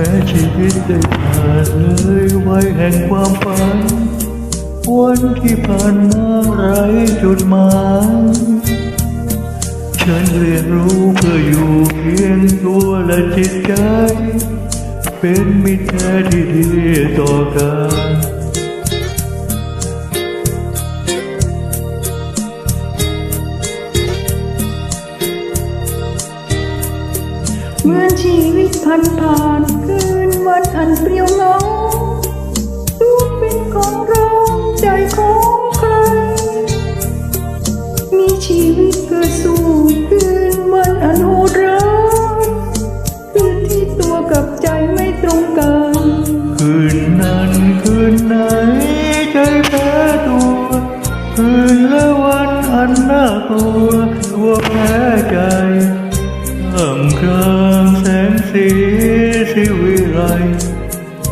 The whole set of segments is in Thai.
ม้ชีวิตได้ผ่านเลยไว้แห่งความฝัน วันที่ผ่านมาไร้จุดหมายฉันเรียนรู้เพื่ออยู่เพียงตัวและจิตใจ เป็นมิตรแท้ที่ดีต่อกัน เหมือนชีวิตผ่านผ่านคืนวันอันเปรียวเงาทุกเป็นของเราใจของใคร มีชีวิตเพื่อสู้คืนวันอันโหดร้ายคืนที่ตัวกับใจไม่ตรงกัน คืนนั้นคืนไหนใจแพ้ตัว คืนและวันอันน่ากลัวตัวแพ้ใจ ท่ามกลางแสงสีสิวิไล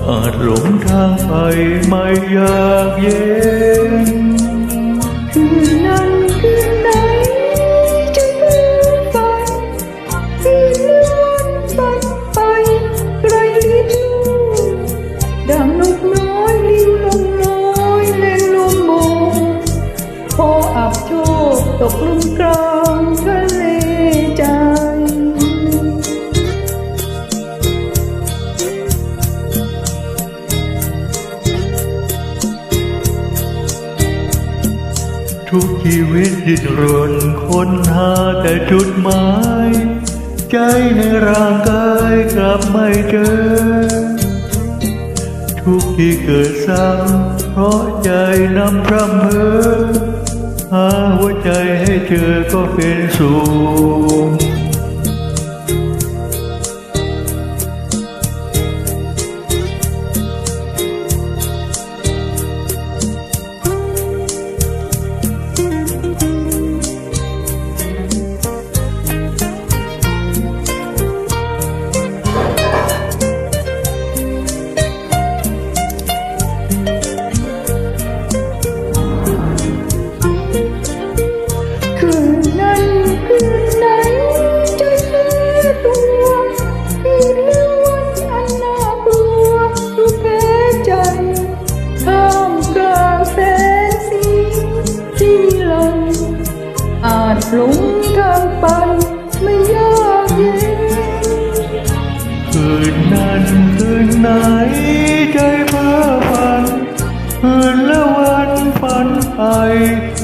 อาจหลงทางไปไม่อยากเย็นคืนนั้นคืนไหนใจเลื่อนฝันคืนเลื่อนฝันไปไกลลิบลู่ดังนกน้อยลิวลมลอยเล่นลมโบกพออับโชคตกลุ่มกลางทะ ทุกชีวิตดิ้นรนค้นหาแต่จุดหมาย ใจในร่างกายกลับไม่เจอ ทุกที่เกิดซ้ำเพราะใจนำพร่ำเพ้อหาหัวใจให้เจอก็เป็นสูง อาจหลงทางไปไม่ยากเย็นคืนนั้นคืนไหนใจเพ้อฝันคืนและวันฝันไป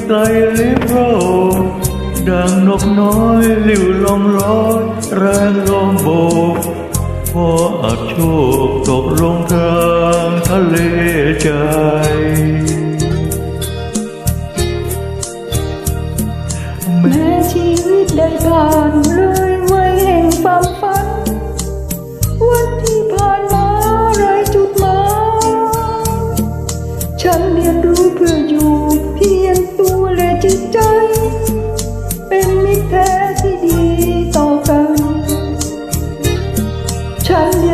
ไกลลิบโลกดังนกน้อยลิวลมลอยแรงลมโบกพออับโชคตกลงทางทะเลใจานเลยไว้แห่งความฝัน วันที่ผ่านมาไรจุดหมายฉันเรียนรู้เพื่ออยู่เพียงตัวและจิตใจ เป็นมิตรแท้ที่ดีต่อกัน ฉันเรียน